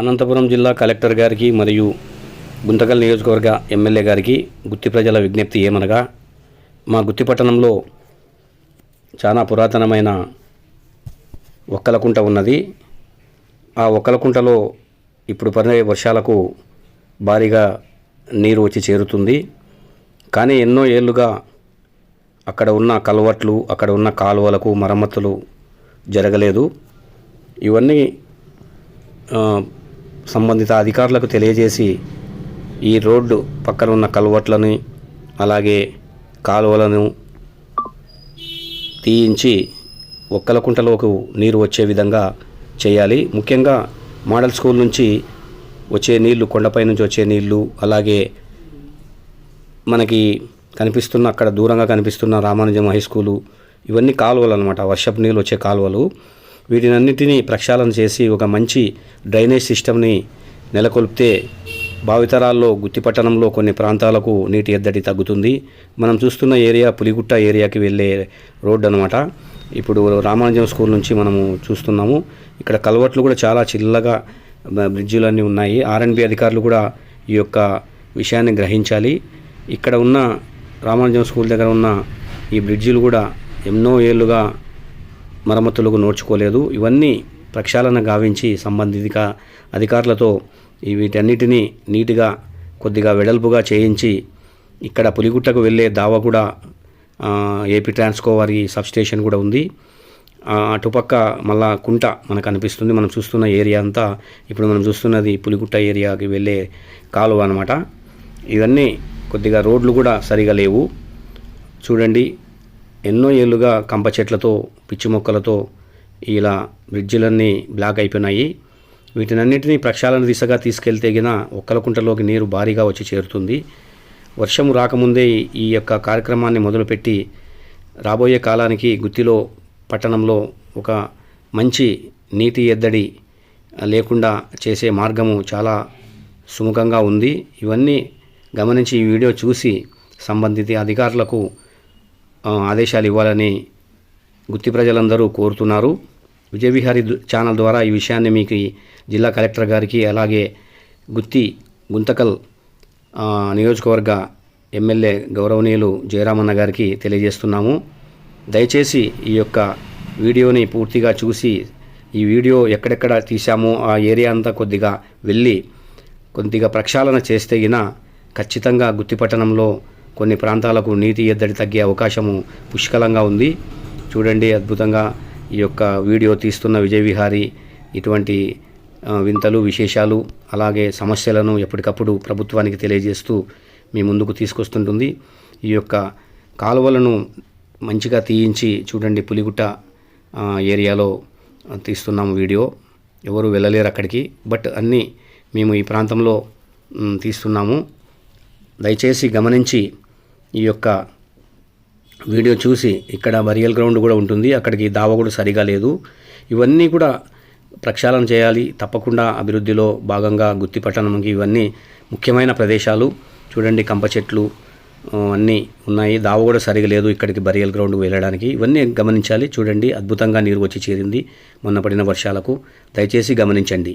అనంతపురం జిల్లా కలెక్టర్ గారికి మరియు గుంతకల్ నియోజకవర్గ ఎమ్మెల్యే గారికి గుత్తి ప్రజల విజ్ఞప్తి ఏమనగా మా గుత్తి పట్టణంలో చాలా పురాతనమైన ఒక్కలకుంట ఉన్నది. ఆ ఒక్కలకుంటలో ఇప్పుడు పడే వర్షాలకు భారీగా నీరు వచ్చి చేరుతుంది. కానీ ఎన్నో ఏళ్ళుగా అక్కడ ఉన్న కలవట్లు అక్కడ ఉన్న కాలువలకు మరమ్మతులు జరగలేదు. ఇవన్నీ సంబంధిత అధికారులకు తెలియజేసి ఈ రోడ్డు పక్కన ఉన్న కలువట్లని అలాగే కాలువలను తీయించి ఒక్కలకుంటలోకి నీరు వచ్చే విధంగా చేయాలి. ముఖ్యంగా మోడల్ స్కూల్ నుంచి వచ్చే నీళ్ళు కొండపై నుంచి వచ్చే నీళ్ళు అలాగే మనకి కనిపిస్తున్న అక్కడ దూరంగా కనిపిస్తున్న రామానుజం హై స్కూలు ఇవన్నీ కాలువలు అనమాట వర్షపు నీళ్ళు వచ్చే కాలువలు. వీటినన్నిటినీ ప్రక్షాళన చేసి ఒక మంచి డ్రైనేజ్ సిస్టమ్ని నెలకొల్పితే భావితరాల్లో గుత్తిపట్టణంలో కొన్ని ప్రాంతాలకు నీటి ఎద్దడి తగ్గుతుంది. మనం చూస్తున్న ఏరియా పులిగుట్ట ఏరియాకి వెళ్ళే రోడ్డు అనమాట ఇప్పుడు రామానుజం స్కూల్ నుంచి మనము చూస్తున్నాము. ఇక్కడ కలవట్లు కూడా చాలా చిల్లగా బ్రిడ్జిలన్నీ ఉన్నాయి. ఆర్ఎండ్బి అధికారులు కూడా ఈ యొక్క విషయాన్ని గ్రహించాలి. ఇక్కడ ఉన్న రామానుజం స్కూల్ దగ్గర ఉన్న ఈ బ్రిడ్జిలు కూడా ఎన్నో ఏళ్ళుగా మరమ్మతులకు నోడ్చుకోలేదు ఇవన్నీ ప్రక్షాళన గావించి సంబంధిత అధికారులతో వీటన్నిటినీ నీట్గా కొద్దిగా వెడల్పుగా చేయించి ఇక్కడ పులిగుట్టకు వెళ్ళే దావ కూడా ఏపీ ట్రాన్స్కో వారి సబ్స్టేషన్ కూడా ఉంది. అటుపక్క మళ్ళా కుంట మనకు అనిపిస్తుంది. మనం చూస్తున్న ఏరియా అంతా ఇప్పుడు మనం చూస్తున్నది పులిగుట్ట ఏరియాకి వెళ్ళే కాలువ అనమాట ఇవన్నీ కొద్దిగా రోడ్లు కూడా సరిగా లేవు. చూడండి ఎన్నో ఏళ్ళుగా కంప చెట్లతో పిచ్చి మొక్కలతో ఇలా బ్రిడ్జిలన్నీ బ్లాక్ అయిపోయినాయి. వీటినన్నింటినీ ప్రక్షాళన దిశగా తీసుకెళ్తేగిన ఒక్కలకుంటలోకి నీరు భారీగా వచ్చి చేరుతుంది. వర్షం రాకముందే ఈ- యొక్క కార్యక్రమాన్ని మొదలుపెట్టి రాబోయే కాలానికి గుత్తిలో పట్టణంలో ఒక మంచి నీటి ఎద్దడి లేకుండా చేసే మార్గము చాలా సుముఖంగా ఉంది. ఇవన్నీ గమనించి ఈ వీడియో చూసి సంబంధిత అధికారులకు ఆదేశాలు ఇవ్వాలని గుత్తి ప్రజలందరూ కోరుతున్నారు. విజయవిహారీ ఛానల్ ద్వారా ఈ విషయాన్ని మీకు జిల్లా కలెక్టర్ గారికి అలాగే గుత్తి గుంతకల్ నియోజకవర్గ ఎమ్మెల్యే గౌరవనీయులు జయరామన్న గారికి తెలియజేస్తున్నాము. దయచేసి ఈ యొక్క వీడియోని పూర్తిగా చూసి ఈ వీడియో ఎక్కడెక్కడ తీసామో ఆ ఏరియా అంతా కొద్దిగా వెళ్ళి కొద్దిగా ప్రక్షాళన చేస్తే గిన ఖచ్చితంగా గుత్తిపట్టణంలో కొన్ని ప్రాంతాలకు నీటి ఎద్దడి తగ్గే అవకాశము పుష్కలంగా ఉంది. చూడండి అద్భుతంగా ఈ యొక్క వీడియో తీస్తున్న విజయ్ విహారీ. ఇటువంటి వింతలు విశేషాలు అలాగే సమస్యలను ఎప్పటికప్పుడు ప్రభుత్వానికి తెలియజేస్తూ మీ ముందుకు తీసుకొస్తుంటుంది. ఈ యొక్క కాలువలను మంచిగా తీయించి చూడండి పులిగుట్ట ఏరియాలో తీస్తున్నాము వీడియో. ఎవరు వెళ్ళలేరు అక్కడికి బట్ అన్నీ మేము ఈ ప్రాంతంలో తీస్తున్నాము. దయచేసి గమనించి ఈ యొక్క వీడియో చూసి ఇక్కడ బరియల్ గ్రౌండ్ కూడా ఉంటుంది. అక్కడికి దావ కూడా సరిగా లేదు. ఇవన్నీ కూడా ప్రక్షాళన చేయాలి. తప్పకుండా అభివృద్ధిలో భాగంగా గుత్తి పట్టణంకి ఇవన్నీ ముఖ్యమైన ప్రదేశాలు. చూడండి కంప చెట్లు అన్నీ ఉన్నాయి. దావ కూడా సరిగా లేదు ఇక్కడికి బరియల్ గ్రౌండ్ వెళ్ళడానికి. ఇవన్నీ గమనించాలి. చూడండి అద్భుతంగా నీరు వచ్చి చేరింది మొన్న పడిన వర్షాలకు. దయచేసి గమనించండి.